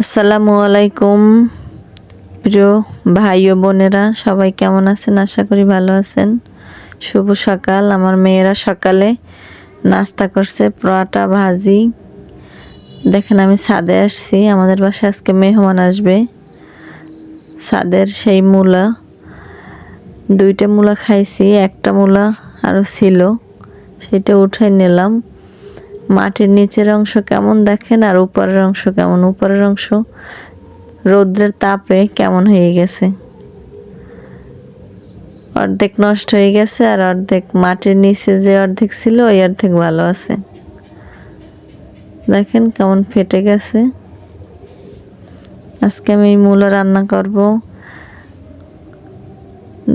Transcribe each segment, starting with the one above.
আসসালামু আলাইকুম। প্রিয় ভাই ও বোনেরা, সবাই কেমন আছেন? আশা করি ভালো আছেন। শুভ সকাল। আমার মেয়েরা সকালে নাস্তা করছে, পরোটা, ভাজি। দেখেন, আমি ছাদে আসছি। আমাদের বাসায় আজকে মেহমান আসবে। ছাদের সেই মূলা। দুইটা মূলা খাইছি, একটা মূলা আরও ছিল, সেটা উঠাই নিলাম। মাটির নিচের অংশ কেমন দেখেন আর উপরের অংশ কেমন? উপরের অংশ রৌদ্রের তাপে কেমন হয়ে গেছে? অর্ধেক নষ্ট হয়ে গেছে আর অর্ধেক মাটির নিচে যে অর্ধেক ছিল, ওই অর্ধেক ভালো আছে। দেখেন কেমন ফেটে গেছে। আজকে আমি মূলো রান্না করব।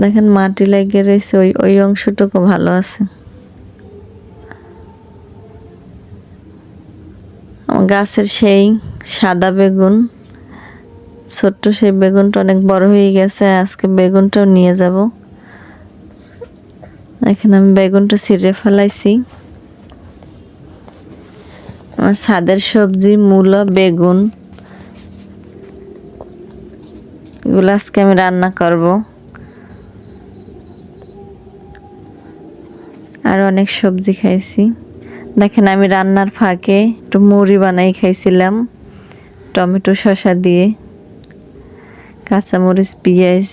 দেখেন মাটি লাগিয়ে রয়েছে, ওই ওই অংশটুকু ভালো আছে। গাছের সেই সাদা বেগুন, ছোট্ট সেই বেগুনটা অনেক বড় হয়ে গেছে, আজকে বেগুনটাও নিয়ে যাব। এখানে আমি বেগুনটা ছিঁড়ে ফেলাইছি। আমার ছাদের সবজি, মূলো, বেগুন, এগুলো আজকে আমি রান্না করব। আর অনেক সবজি খাইছি। দেখেন আমি রান্নার ফাঁকে একটু মুড়ি বানাই খাইছিলাম, টমেটো শসা দিয়ে, কাঁচামরিচ, পেঁয়াজ,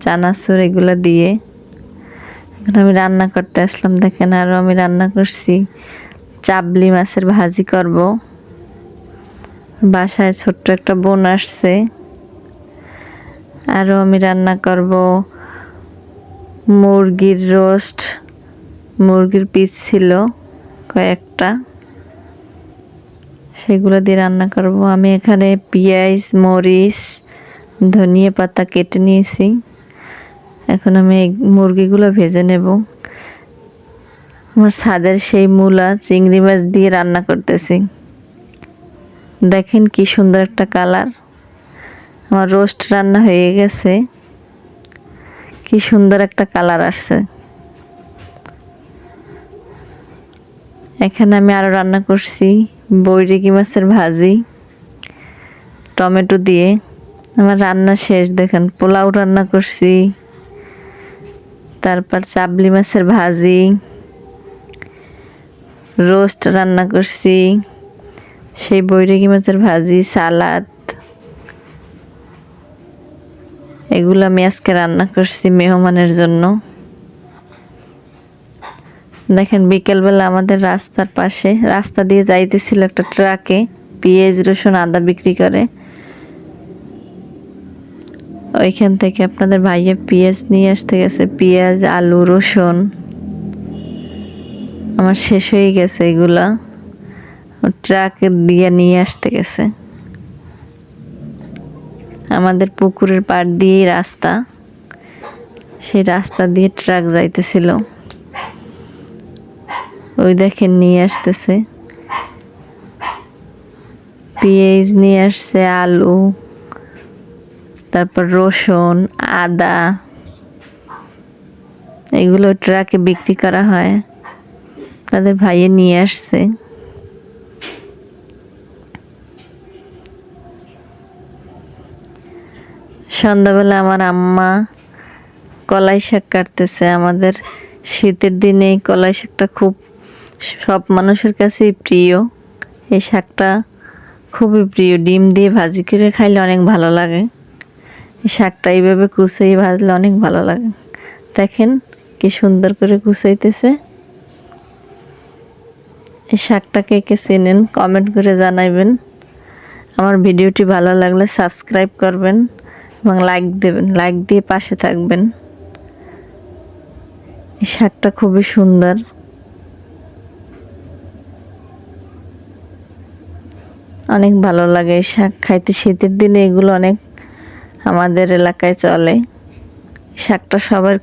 চানাচুর এগুলো দিয়ে। এখন আমি রান্না করতে আসলাম, দেখেন আরও আমি রান্না করছি। চাবলি মাছের ভাজি করব। বাসায় ছোট্ট একটা বোন আসছে। আরও আমি রান্না করব মুরগির রোস্ট, মুরগির পিস ছিল। কয়েকটা। সেগুলো দিয়ে রান্না করব। আমি এখানে পেঁয়াজ, মরিচ, ধনিয়া পাতা কেটে নিয়েছি। এখন আমি মুরগিগুলো ভেজে নেব। আমার ছাদের সেই মূলা, চিংড়ি মাছ দিয়ে রান্না করতেছি। দেখেন কি সুন্দর একটা কালার। আমার রোস্ট রান্না হয়ে গেছে। কি সুন্দর একটা কালার আসছে। এখানে আমি আরও রান্না করছি। বৈরিকি মাছের ভাজি, টমেটো দিয়ে। আমার রান্না শেষ, দেখেন, পোলাও রান্না করছি। তারপর চাবলি মাছের ভাজি, রোস্ট রান্না করছি। সেই বৈরাগী মাছের ভাজি, সালাদ। এগুলো আমি আজকে রান্না করছি মেহমানের জন্য। দেখেন বিকেলবেলা আমাদের রাস্তার পাশে, রাস্তা দিয়ে যাইতেছিল একটা ট্রাকে পেঁয়াজ, রসুন, আদা বিক্রি করে। ওইখান থেকে আপনাদের ভাইয়া পেঁয়াজ নিয়ে আসতে গেছে, পেঁয়াজ, আলু, রসুন। আমার শেষ হয়ে গেছে এগুলা। ট্রাক দিয়ে নিয়ে আসতে গেছে। আমাদের পুকুরের পাড় দিয়েই রাস্তা। সেই রাস্তা দিয়ে ট্রাক যাইতেছিল। ওই দেখেন নিয়ে আসতেছে। পেঁয়াজ নিয়ে আসছে, আলু, তারপর রসুন, আদা। এগুলো ট্রাকে বিক্রি করা হয়। তাদের ভাইয়ে নিয়ে আসছে। সন্ধ্যাবেলা আমার আম্মা কলাই শাক কাটতেছে। আমাদের শীতের দিনে কলাই শাকটা খুব সব মানুষের কাছেই প্রিয়। এই শাকটা খুবই প্রিয়। ডিম দিয়ে ভাজি করে খাইলে অনেক ভালো লাগে। এই শাকটা এইভাবে কুচাই ভাজলে অনেক ভালো লাগে। দেখেন কি সুন্দর করে কুচাইতেছে। এই শাকটা কে কে চেনেন কমেন্ট করে জানাইবেন। আমার ভিডিওটি ভালো লাগলে সাবস্ক্রাইব করবেন এবং লাইক দেবেন। লাইক দিয়ে পাশে থাকবেন। এই শাকটা খুবই সুন্দর। অনেক ভালো লাগে শাক খাইতে। শীতের দিনে এগুলো অনেক আমাদের এলাকায় চলে। শাকটা সবার